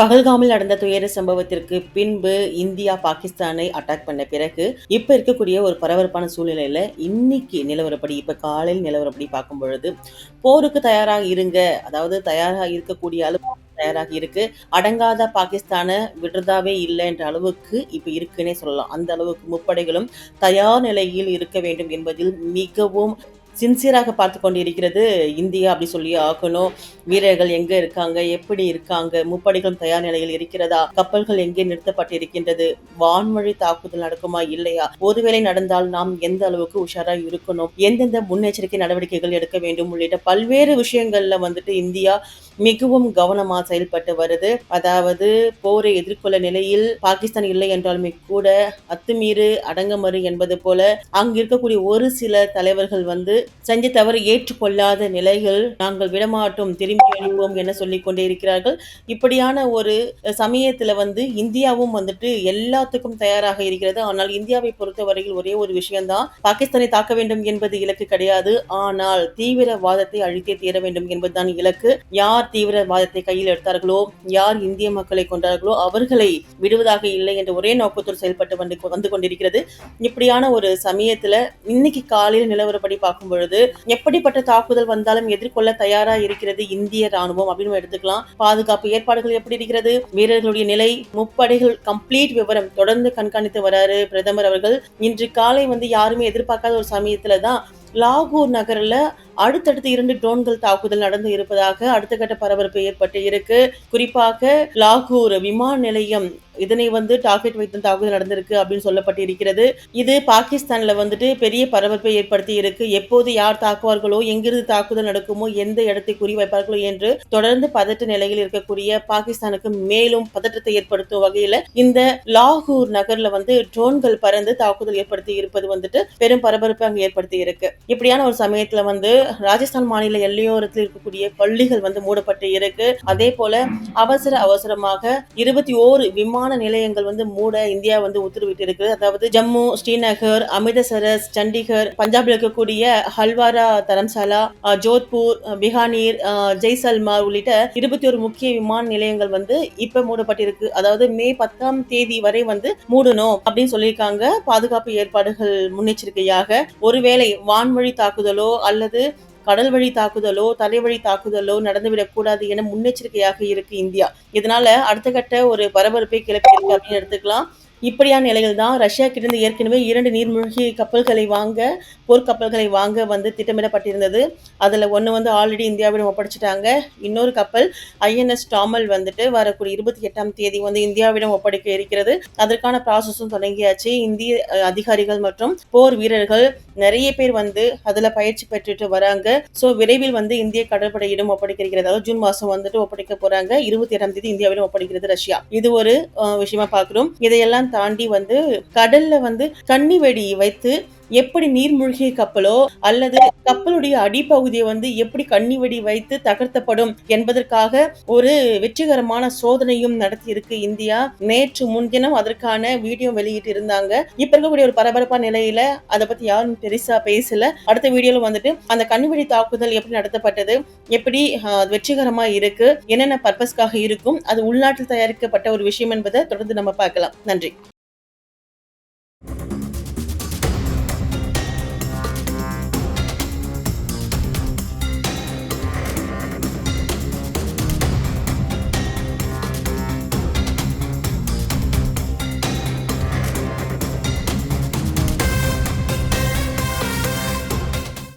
பகல்காமில் நடந்த துயர சம்பவத்திற்கு பின்பு இந்தியா பாகிஸ்தானை அட்டாக் பண்ண பிறகு இப்போ இருக்கக்கூடிய ஒரு பரபரப்பான சூழ்நிலையில இன்னைக்கு நிலவரப்படி இப்போ காலையில் நிலவரப்படி பார்க்கும் பொழுது போருக்கு தயாராக இருங்க. அதாவது தயாராக இருக்கக்கூடிய அளவு தயாராக இருக்கு. அடங்காத பாகிஸ்தானை விடுறதாவே இல்லை என்ற அளவுக்கு இப்போ இருக்குன்னே சொல்லலாம். அந்த அளவுக்கு முப்படைகளும் தயார் நிலையில் இருக்க வேண்டும் என்பதில் மிகவும் சின்சியராக பார்த்து கொண்டிருக்கிறது இந்தியா அப்படி சொல்லி ஆகணும் வீரர்கள் எங்கே இருக்காங்க? எப்படி இருக்காங்க? முப்படைகள் தயார் நிலையில் இருக்கிறதா? கப்பல்கள் எங்கே நிறுத்தப்பட்டிருக்கின்றது? வான்வழி தாக்குதல் நடக்குமா? இல்லையா? ஒருவேளை நடந்தால் நாம் எந்த அளவுக்கு உஷாராக இருக்கணும்? எந்தெந்த முன்னெச்சரிக்கை நடவடிக்கைகள் எடுக்க வேண்டும்? உள்ளிட்ட பல்வேறு விஷயங்கள்ல வந்துட்டு இந்தியா மிகவும் கவனமாக செயல்பட்டு வருது. அதாவது போரை எதிர்கொள்ள நிலையில் பாகிஸ்தான் இல்லை என்றாலுமே கூட அத்துமீறு அடங்கமறு என்பது போல அங்கு இருக்கக்கூடிய ஒரு சில தலைவர்கள் வந்து செஞ்ச தவறு ஏற்றுக்கொள்ளாத நிலைகள் நாங்கள் விடமாட்டோம் திரும்பி அளிப்போம் என சொல்லிக் கொண்டே இருக்கிறார்கள். இப்படியான ஒரு சமயத்தில் வந்து இந்தியாவும் வந்துட்டு எல்லாத்துக்கும் தயாராக இருக்கிறது. ஆனால் இந்தியாவை பொறுத்தவரையில் ஒரே ஒரு விஷயம்தான் பாகிஸ்தானை தாக்க வேண்டும் என்பது இலக்கு கிடையாது. ஆனால் தீவிரவாதத்தை அழித்தே தீர வேண்டும் என்பதுதான் இலக்கு. யார் தீவிரவாதத்தை கையில் எடுத்தார்களோ யார் இந்திய மக்களை கொண்டார்களோ அவர்களை விடுவதாக இல்லை என்ற ஒரே நோக்கத்தோடு செயல்பட்டு வந்து வந்து கொண்டிருக்கிறது. இப்படியான ஒரு சமயத்தில் இன்னைக்கு காலையில் நிலவரப்படி பார்க்கும் பொழுது எப்படிப்பட்ட தாக்குதல் வந்தாலும் எதிர்கொள்ள தயாரா இருக்கிறது இந்திய ராணுவம் அப்படின்னு எடுத்துக்கலாம். பாதுகாப்பு ஏற்பாடுகள் எப்படி இருக்கிறது? வீரர்களுடைய நிலை முப்படைகள் கம்ப்ளீட் விவரம் தொடர்ந்து கண்காணித்து வராரு பிரதமர் அவர்கள். இன்று காலை வந்து யாருமே எதிர்பார்க்காத ஒரு சமயத்துல தான் லாகூர் நகர்ல அடுத்தடுத்து இரண்டு ட்ரோன்கள் தாக்குதல் நடந்து இருப்பதாக அடுத்த கட்ட பரபரப்பு ஏற்பட்டு இருக்கு. குறிப்பாக லாகூர் விமான நிலையம் இதனை வந்து டார்கெட் வைத்து தாக்குதல் நடந்திருக்கு அப்படின்னு சொல்லப்பட்டு இருக்கிறது இது பாகிஸ்தான்ல வந்துட்டு பெரிய பரபரப்பை ஏற்படுத்தி இருக்கு. எப்போது யார் தாக்குவார்களோ எங்கிருந்து தாக்குதல் நடக்குமோ எந்த இடத்தை குறி வைப்பார்களோ என்று தொடர்ந்து பதட்ட நிலையில் இருக்கக்கூடிய பாகிஸ்தானுக்கு மேலும் பதற்றத்தை ஏற்படுத்தும் வகையில இந்த லாகூர் நகர்ல வந்து ட்ரோன்கள் பறந்து தாக்குதல் ஏற்படுத்தி இருப்பது வந்துட்டு பெரும் பரபரப்பை அங்கு ஏற்படுத்தி இருக்கு. இப்படியான ஒரு சமயத்துல வந்து ராஜஸ்தான் மாநில எல்லையோரத்தில் இருக்கக்கூடிய பள்ளிகள் வந்து மூடப்பட்டு இருக்கு. அதே போல அவசர அவசரமாக இருபத்தி ஓரு விமான நிலையங்கள் வந்து மூட இந்தியா வந்து உத்தரவிட்டு இருக்கு. அதாவது ஜம்மு ஸ்ரீநகர் அமிர்தசரஸ் சண்டிகர் பஞ்சாப்ல இருக்கக்கூடிய ஹல்வாரா தரம்சாலா ஜோத்பூர் பிகானீர் ஜெய்சல்மார் உள்ளிட்ட இருபத்தி ஒரு முக்கிய விமான நிலையங்கள் வந்து இப்ப மூடப்பட்டிருக்கு அதாவது மே பத்தாம் தேதி வரை வந்து மூடணும் அப்படின்னு சொல்லியிருக்காங்க. பாதுகாப்பு ஏற்பாடுகள் முன்னெச்சரிக்கையாக. ஒருவேளை வான்வழி தாக்குதலோ அல்லது கடல் வழி தாக்குதலோ தலைவழி தாக்குதலோ நடந்துவிடக்கூடாது என முன்னெச்சரிக்கையாக இருக்கு இந்தியா. இதனால அடுத்த கட்ட ஒரு பரபரப்பை கிளப்பி இருக்கு அப்படின்னு எடுத்துக்கலாம். இப்படியான நிலையில் தான் ரஷ்யா கிட்டேருந்து ஏற்கனவே இரண்டு நீர்மூழ்கி கப்பல்களை வாங்க போர்க்கப்பல்களை வாங்க வந்து திட்டமிடப்பட்டிருந்தது. அதில் ஒன்று வந்து ஆல்ரெடி இந்தியாவிடம் ஒப்படைச்சிட்டாங்க. இன்னொரு கப்பல் ஐஎன்எஸ் டாமல் வந்துட்டு வரக்கூடிய இருபத்தி எட்டாம் தேதி வந்து இந்தியாவிடம் ஒப்படைக்க இருக்கிறது. அதற்கான ப்ராசஸும் தொடங்கியாச்சு. இந்திய அதிகாரிகள் மற்றும் போர் வீரர்கள் நிறைய பேர் வந்து அதில் பயிற்சி பெற்றுட்டு வராங்க. ஸோ விரைவில் வந்து இந்திய கடற்படையிடம் ஒப்படைக்க இருக்கிறது. அதாவது ஜூன் மாதம் வந்துட்டு ஒப்படைக்க போகிறாங்க இருபத்தி எட்டாம் தேதி இந்தியாவிடம் ஒப்படைக்கிறது ரஷ்யா. இது ஒரு விஷயமா பார்க்குறோம். இதையெல்லாம் தாண்டி வந்து கடல்ல வந்து கன்னி வெடி வைத்து எப்படி நீர்மூழ்கி கப்பலோ அல்லது கப்பலுடைய அடிப்பகுதியை வந்து எப்படி கண்ணி வெடி வைத்து தகர்த்தப்படும் என்பதற்காக ஒரு வெற்றிகரமான சோதனையும் நடத்தி இருக்கு இந்தியா. நேற்று முன்தினம் அதற்கான வீடியோ வெளியிட்டு இருந்தாங்க இப்ப இருக்கக்கூடிய ஒரு பரபரப்பான நிலையில அதை பத்தி யாரும் பெருசா பேசல. அடுத்த வீடியோல வந்துட்டு அந்த கண்ணிவெடி தாக்குதல் எப்படி நடத்தப்பட்டது எப்படி ஆஹ், வெற்றிகரமா இருக்கு என்னென்ன பர்பஸ்க்காக இருக்கும் அது உள்நாட்டில் தயாரிக்கப்பட்ட ஒரு விஷயம் என்பதை தொடர்ந்து நம்ம பார்க்கலாம். நன்றி.